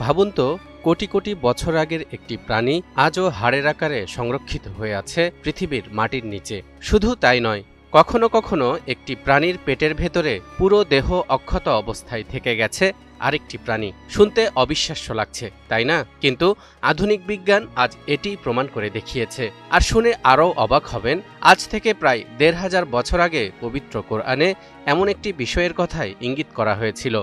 ভাবুন তো, কোটি কোটি বছর আগের একটি প্রাণী আজও হাড়ের আকারে সংরক্ষিত হয়ে আছে পৃথিবীর মাটির নিচে। শুধু তাই নয়, কখনো কখনো একটি প্রাণীর পেটের ভেতরে পুরো দেহ অক্ষত অবস্থায় থেকে গেছে আরেকটি প্রাণী। শুনতে অবিশ্বাস্য লাগছে, তাই না? কিন্তু আধুনিক বিজ্ঞান আজ এটি প্রমাণ করে দেখিয়েছে। আর শুনে আরও অবাক হবেন, আজ থেকে প্রায় দেড় হাজার বছর আগে পবিত্র কোরআনে এমন একটি বিষয়ের কথাই ইঙ্গিত করা হয়েছিল।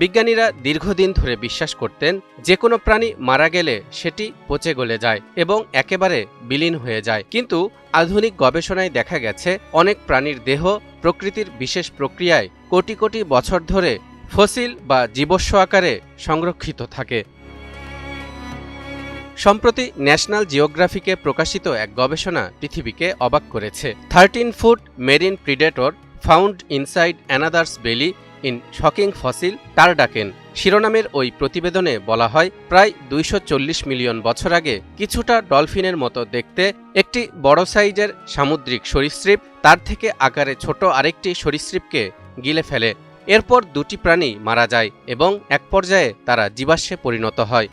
বিজ্ঞানীরা দীর্ঘদিন ধরে বিশ্বাস করতেন, যে কোনো প্রাণী মারা গেলে সেটি পচে গলে যায় এবং একেবারে বিলীন হয়ে যায়। কিন্তু আধুনিক গবেষণায় দেখা গেছে, অনেক প্রাণীর দেহ প্রকৃতির বিশেষ প্রক্রিয়ায় কোটি কোটি বছর ধরে ফসিল বা জীবস্ব আকারে সংরক্ষিত থাকে। সম্প্রতি ন্যাশনাল জিওগ্রাফিকে প্রকাশিত এক গবেষণা পৃথিবীকে অবাক করেছে। Thirteen foot marine predator found inside another's belly in shocking fossil তার ডাকেন। শিরোনামের ওই প্রতিবেদনে বলা হয়, প্রায় দুইশ চল্লিশ মিলিয়ন বছর আগে কিছুটা ডলফিনের মতো দেখতে একটি বড় সাইজের সামুদ্রিক সরীসৃপ, তার থেকে আকারে ছোট আরেকটি সরীসৃপকে গিলে ফেলে। এরপর দুটি প্রাণী মারা যায় এবং এক পর্যায়ে তারা জীবাশ্মে পরিণত হয়।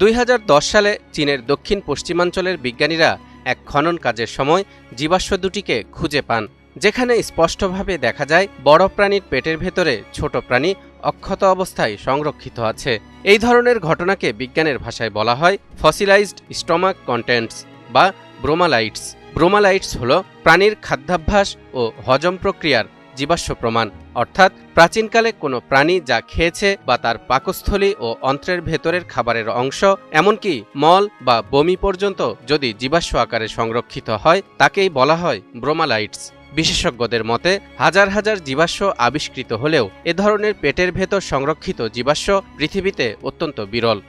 দুই হাজার দশ সালে চীনের দক্ষিণ পশ্চিমাঞ্চলের বিজ্ঞানীরা এক খনন কাজের সময় জীবাশ্ম দুটিকে খুঁজে পান। যেখানে স্পষ্টভাবে দেখা যায়, বড় প্রাণীর পেটের ভেতরে ছোট প্রাণী অক্ষত অবস্থায় সংরক্ষিত আছে। এই ধরনের ঘটনাকে বিজ্ঞানের ভাষায় বলা হয় ফসিলাইজড স্টমাক কন্টেন্টস বা ব্রোমালাইটস। ব্রোমালাইটস হল প্রাণীর খাদ্যাভ্যাস ও হজম প্রক্রিয়ার জীবাশ্ম প্রমাণ। অর্থাৎ প্রাচীনকালে কোনো প্রাণী যা খেয়েছে বা তার পাকস্থলী ও অন্ত্রের ভেতরের খাবারের অংশ, এমনকি মল বা বমি পর্যন্ত যদি জীবাশ্ম আকারে সংরক্ষিত হয়, তাকেই বলা হয় ব্রোমালাইটস। বিশেষজ্ঞদের মতে, হাজার হাজার জীবাশ্ম আবিষ্কৃত হলেও এ ধরনের পেটের ভেতর সংরক্ষিত জীবাশ্ম পৃথিবীতে অত্যন্ত বিরল।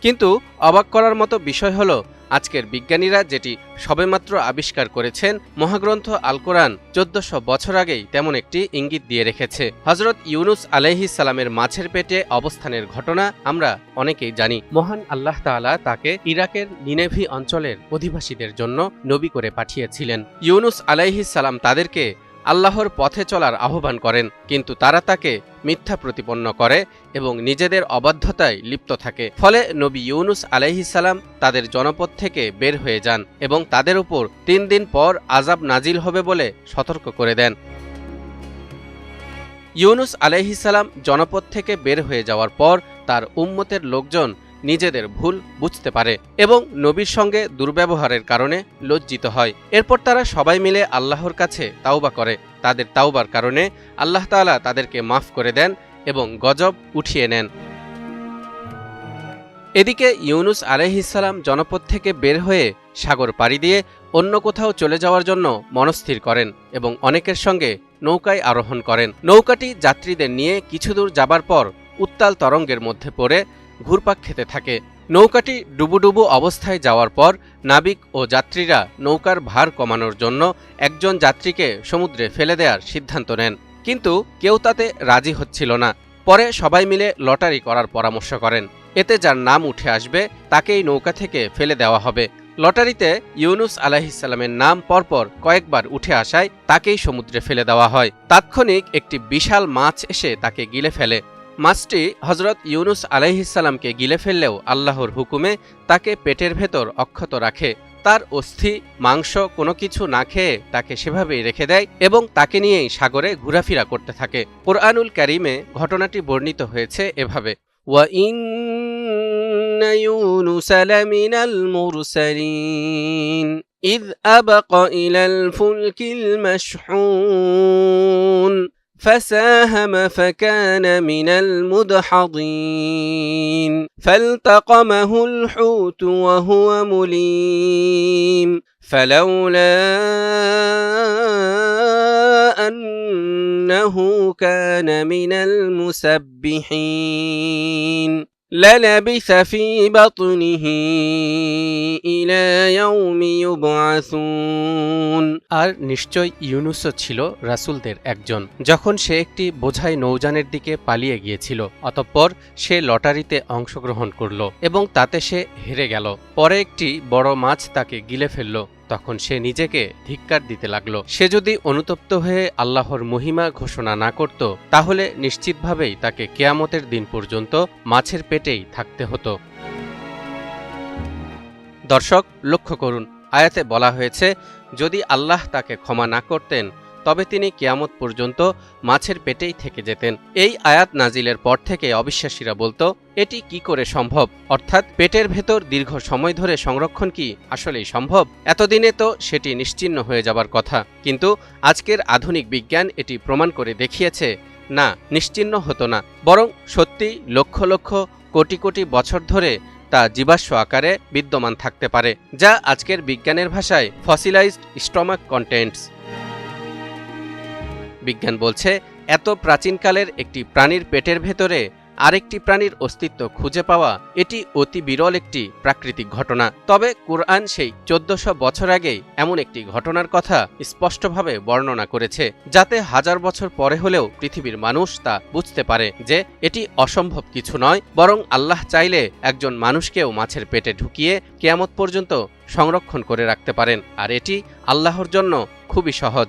কিন্তু অবাক করার মতো বিষয় হল আজকের বিজ্ঞানীরা যেটি সবেমাত্র আবিষ্কার করেছেন, মহাগ্রন্থ আল কোরআন চোদ্দশো বছর আগেই তেমন একটি ইঙ্গিত দিয়ে রেখেছে। হজরত ইউনুস আলহি সালামের মাছের পেটে অবস্থানের ঘটনা আমরা অনেকেই জানি। মহান আল্লাহ তালা তাকে ইরাকের নিনেভি অঞ্চলের অধিবাসীদের জন্য নবী করে পাঠিয়েছিলেন। ইউনুস আলাইহি সালাম তাদেরকে আল্লাহর পথে চলার আহ্বান করেন, কিন্তু তারা তাকে মিথ্যা প্রতিপন্ন করে এবং নিজেদের অবাধ্যতায় লিপ্ত থাকে। ফলে নবী ইউনুস আলাইহিসাল্লাম তাদের জনপদ থেকে বের হয়ে যান এবং তাদের উপর তিন দিন পর আজাব নাজিল হবে বলে সতর্ক করে দেন। ইউনুস আলাইহিসাল্লাম জনপদ থেকে বের হয়ে যাওয়ার পর তার উম্মতের লোকজন নিজেদের ভুল বুঝতে পারে এবং নবীর সঙ্গে দুর্ব্যবহারের কারণে লজ্জিত হয়। এরপর তারা সবাই মিলে আল্লাহর কাছে তাওবা করে। তাদের তাওবার কারণে আল্লাহ তাআলা তাদেরকে মাফ করে দেন এবং গজব উঠিয়ে নেন। এদিকে ইউনুস আলহিসাল্লাম জনপদ থেকে বের হয়ে সাগর পাড়ি দিয়ে অন্য কোথাও চলে যাওয়ার জন্য মনস্থির করেন এবং অনেকের সঙ্গে নৌকায় আরোহণ করেন। নৌকাটি যাত্রীদের নিয়ে কিছু দূর যাবার পর উত্তাল তরঙ্গের মধ্যে পড়ে ঘুরপাক খেতে থাকে। নৌকাটি ডুবুডুবু অবস্থায় যাওয়ার পর নাবিক ও যাত্রীরা নৌকার ভার কমানোর জন্য একজন যাত্রীকে সমুদ্রে ফেলে দেওয়ার সিদ্ধান্ত নেন। কিন্তু কেউ তাতে রাজি হচ্ছিল না। পরে সবাই মিলে লটারি করার পরামর্শ করেন। এতে যার নাম উঠে আসবে, তাকেই নৌকা থেকে ফেলে দেওয়া হবে। লটারিতে ইউনুস আলাহিসাল্লামের নাম পরপর কয়েকবার উঠে আসায় তাকেই সমুদ্রে ফেলে দেওয়া হয়। তাৎক্ষণিক একটি বিশাল মাছ এসে তাকে গিলে ফেলে। মাছটি হজরত ইউনুস আলাইহিসাল্লামকে গিলে ফেললেও আল্লাহর হুকুমে তাকে পেটের ভেতর অক্ষত রাখে। তার অস্থি, মাংস কোনো কিছু না খেয়ে তাকে সেভাবেই রেখে দেয় এবং তাকে নিয়েই সাগরে ঘুরাফিরা করতে থাকে। কোরআনুল ক্যারিমে ঘটনাটি বর্ণিত হয়েছে এভাবে। ইদ আবাক ইলাল ফুলকিল فساهم فكان من المدحضين فالتقمه الحوت وهو مليم فلولا أنه كان من المسبحين. للبث في بطنه إلى يوم يبعثون আর নিশ্চয় ইউনুসও ছিল রাসূলদের একজন যখন সে একটি বোঝাই নৌযানের দিকে পালিয়ে গিয়েছিল অতঃপর সে লটারিতে অংশগ্রহণ করল এবং তাতে সে হেরে গেল পরে একটি বড় মাছ তাকে গিলে ফেলল তখন সে নিজেকে ধিক্কার দিতে লাগল। সে যদি অনুতপ্ত হয়ে আল্লাহর মহিমা ঘোষণা না করত, তাহলে নিশ্চিতভাবেই তাকে কেয়ামতের দিন পর্যন্ত মাছের পেটেই থাকতে হতো। দর্শক, লক্ষ্য করুন, আয়াতে বলা হয়েছে, যদি আল্লাহ তাকে ক্ষমা না করতেন তবে তিনি কেয়ামত পর্যন্ত মাছের পেটেই থেকে যেতেন। এই আয়াত নাজিলের পর থেকে অবিশ্বাসীরা বলতো, এটি কি করে সম্ভব? অর্থাৎ পেটের ভেতর দীর্ঘ সময় ধরে সংরক্ষণ কি আসলেই সম্ভব? এতদিনে তো সেটি নিশ্চিহ্ন হয়ে যাবার কথা। কিন্তু আজকের আধুনিক বিজ্ঞান এটি প্রমাণ করে দেখিয়েছে, না নিশ্চিহ্ন হতো না। বরং সত্যি লক্ষ লক্ষ কোটি কোটি বছর ধরে তা জীবাশ্ম আকারে বিদ্যমান থাকতে পারে, যা আজকের বিজ্ঞানের ভাষায় ফসিলাইজড স্টমাক কন্টেন্টস বিজ্ঞান বলছে, এত প্রাচীনকালের একটি প্রাণীর পেটের ভেতরে আরেকটি প্রাণীর অস্তিত্ব খুঁজে পাওয়া এটি অতি বিরল একটি প্রাকৃতিক ঘটনা। তবে কোরআন সেই চোদ্দশো বছর আগেই এমন একটি ঘটনার কথা স্পষ্টভাবে বর্ণনা করেছে, যাতে হাজার বছর পরে হলেও পৃথিবীর মানুষ তা বুঝতে পারে যে এটি অসম্ভব কিছু নয়, বরং আল্লাহ চাইলে একজন মানুষকেও মাছের পেটে ঢুকিয়ে কেয়ামত পর্যন্ত সংরক্ষণ করে রাখতে পারেন, আর এটি আল্লাহর জন্য খুবই সহজ।